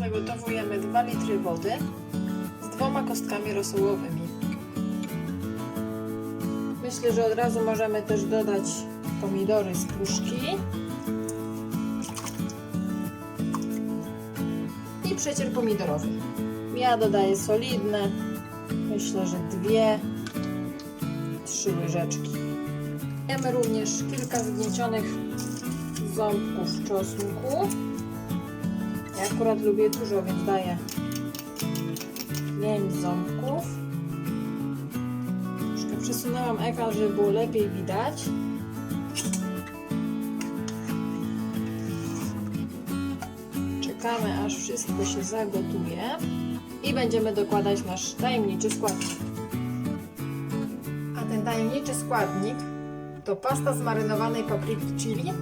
zagotowujemy 2 litry wody z dwoma kostkami rosołowymi. Myślę, że od razu możemy też dodać pomidory z puszki i przecier pomidorowy. Ja dodaję solidne, myślę, że dwie, trzy łyżeczki. Dajemy również kilka zgniecionych ząbków czosnku. Ja akurat lubię dużo, więc daję 5 ząbków. Troszkę przesunęłam ekran, żeby było lepiej widać. Czekamy aż wszystko się zagotuje i będziemy dokładać nasz tajemniczy składnik. A ten tajemniczy składnik to pasta z marynowanej papryki chili,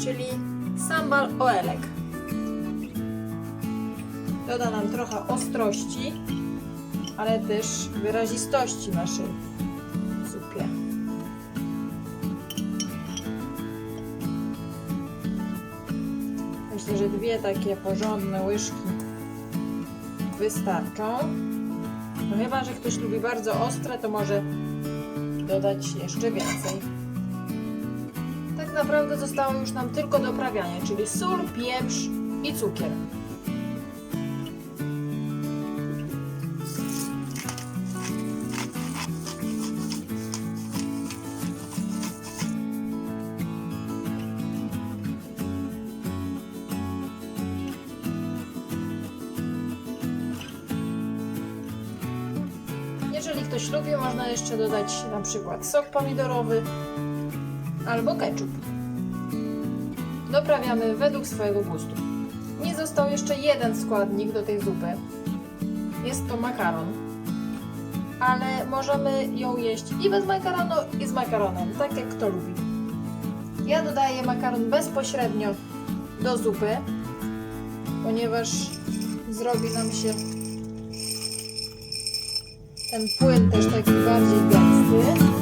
czyli sambal oelek. Doda nam trochę ostrości, ale też wyrazistości naszej zupie. Myślę, że dwie takie porządne łyżki wystarczą. No chyba, że ktoś lubi bardzo ostre, to może dodać jeszcze więcej. Tak naprawdę zostało już nam tylko doprawianie, czyli sól, pieprz i cukier. Jeżeli ktoś lubi, można jeszcze dodać na przykład sok pomidorowy albo ketchup. Doprawiamy według swojego gustu. Nie został jeszcze jeden składnik do tej zupy. Jest to makaron. Ale możemy ją jeść i bez makaronu, i z makaronem, tak jak kto lubi. Ja dodaję makaron bezpośrednio do zupy, ponieważ zrobi nam się ten płyn też taki bardziej gęsty.